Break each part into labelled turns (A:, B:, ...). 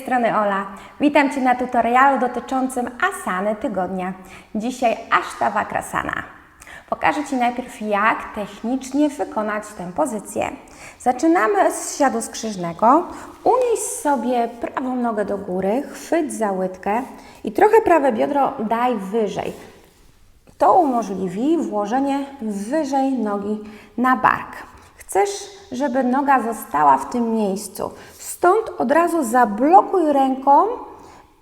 A: strony Ola. Witam Cię na tutorialu dotyczącym asany tygodnia. Dzisiaj Ashtavakrasana. Pokażę Ci najpierw, jak technicznie wykonać tę pozycję. Zaczynamy z siadu skrzyżnego. Unieś sobie prawą nogę do góry, chwyć za łydkę i trochę prawe biodro daj wyżej. To umożliwi włożenie wyżej nogi na bark. Chcesz, żeby noga została w tym miejscu. Stąd od razu zablokuj ręką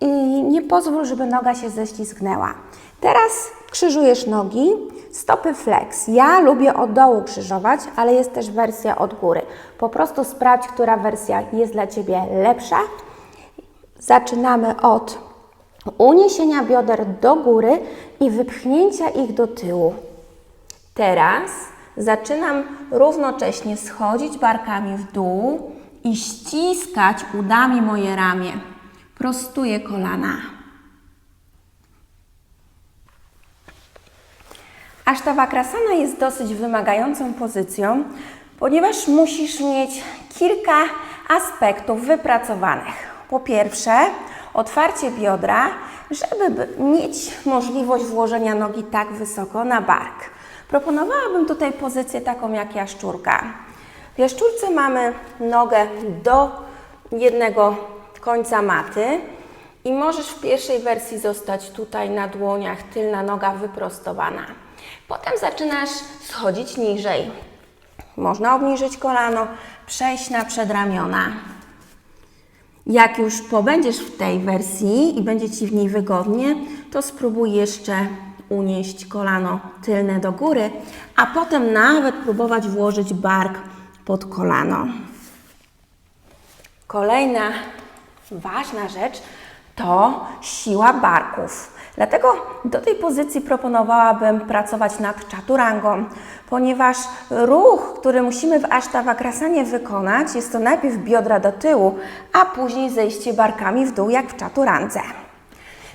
A: i nie pozwól, żeby noga się ześlizgnęła. Teraz krzyżujesz nogi, stopy flex. Ja lubię od dołu krzyżować, ale jest też wersja od góry. Po prostu sprawdź, która wersja jest dla Ciebie lepsza. Zaczynamy od uniesienia bioder do góry i wypchnięcia ich do tyłu. Teraz zaczynam równocześnie schodzić barkami w dół i ściskać udami moje ramię. Prostuję kolana. Ashtavakrasana jest dosyć wymagającą pozycją, ponieważ musisz mieć kilka aspektów wypracowanych. Po pierwsze, otwarcie biodra, żeby mieć możliwość włożenia nogi tak wysoko na bark. Proponowałabym tutaj pozycję taką jak jaszczurka. W jaszczurce mamy nogę do jednego końca maty i możesz w pierwszej wersji zostać tutaj na dłoniach, tylna noga wyprostowana. Potem zaczynasz schodzić niżej. Można obniżyć kolano, przejść na przedramiona. Jak już pobędziesz w tej wersji i będzie Ci w niej wygodnie, to spróbuj jeszcze unieść kolano tylne do góry, a potem nawet próbować włożyć bark pod kolano. Kolejna ważna rzecz to siła barków. Dlatego do tej pozycji proponowałabym pracować nad chaturangą, ponieważ ruch, który musimy w Ashtavakrasanie wykonać, jest to najpierw biodra do tyłu, a później zejście barkami w dół, jak w chaturandze.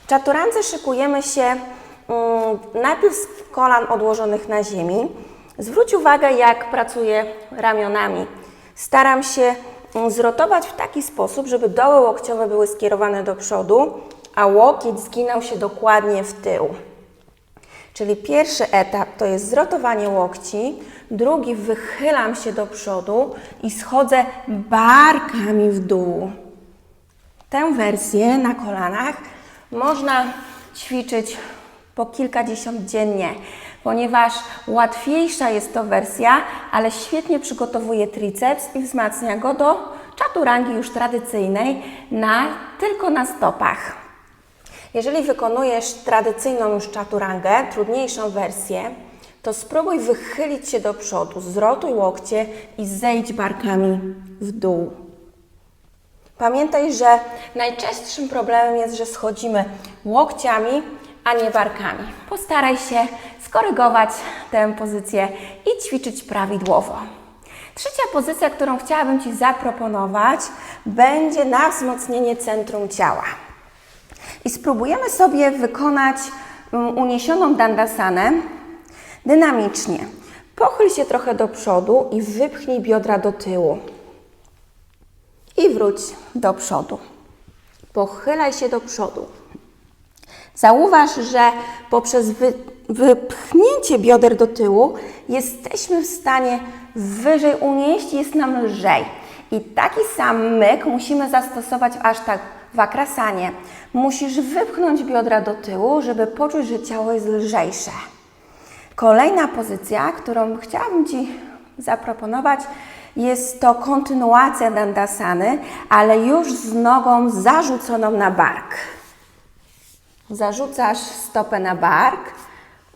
A: W chaturandze szykujemy się najpierw z kolan odłożonych na ziemi. Zwróć uwagę, jak pracuję ramionami. Staram się zrotować w taki sposób, żeby doły łokciowe były skierowane do przodu, a łokieć zginął się dokładnie w tył. Czyli pierwszy etap to jest zrotowanie łokci, drugi wychylam się do przodu i schodzę barkami w dół. Tę wersję na kolanach można ćwiczyć po kilkadziesiąt dziennie, ponieważ łatwiejsza jest to wersja, ale świetnie przygotowuje triceps i wzmacnia go do czaturangi już tradycyjnej na, tylko na stopach. Jeżeli wykonujesz tradycyjną już czaturangę, trudniejszą wersję, to spróbuj wychylić się do przodu, zrotuj łokcie i zejdź barkami w dół. Pamiętaj, że najczęstszym problemem jest, że schodzimy łokciami, a nie barkami. Postaraj się skorygować tę pozycję i ćwiczyć prawidłowo. Trzecia pozycja, którą chciałabym Ci zaproponować, będzie na wzmocnienie centrum ciała. I spróbujemy sobie wykonać uniesioną dandasanę dynamicznie. Pochyl się trochę do przodu i wypchnij biodra do tyłu. I wróć do przodu. Pochylaj się do przodu. Zauważ, że poprzez wy, wypchnięcie bioder do tyłu jesteśmy w stanie wyżej unieść, jest nam lżej. I taki sam myk musimy zastosować aż tak w akrasanie. Musisz wypchnąć biodra do tyłu, żeby poczuć, że ciało jest lżejsze. Kolejna pozycja, którą chciałabym Ci zaproponować, jest to kontynuacja dandasany, ale już z nogą zarzuconą na bark. Zarzucasz stopę na bark,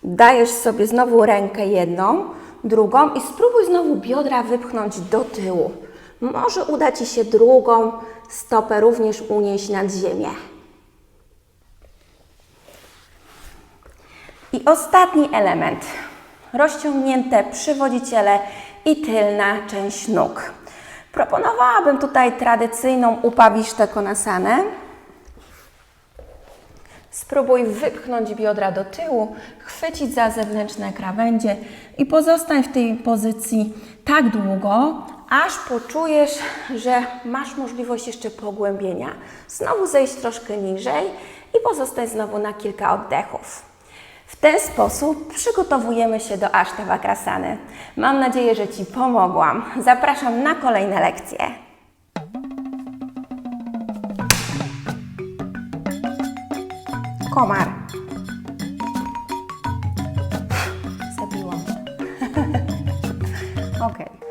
A: dajesz sobie znowu rękę jedną, drugą i spróbuj znowu biodra wypchnąć do tyłu. Może uda Ci się drugą stopę również unieść nad ziemię. I ostatni element. Rozciągnięte przywodziciele i tylna część nóg. Proponowałabym tutaj tradycyjną upawisztę konasanę. Spróbuj wypchnąć biodra do tyłu, chwycić za zewnętrzne krawędzie i pozostań w tej pozycji tak długo, aż poczujesz, że masz możliwość jeszcze pogłębienia. Znowu zejść troszkę niżej i pozostań znowu na kilka oddechów. W ten sposób przygotowujemy się do Ashtavakrasany. Mam nadzieję, że Ci pomogłam. Zapraszam na kolejne lekcje. comer. Se piłam. Okej. Okay.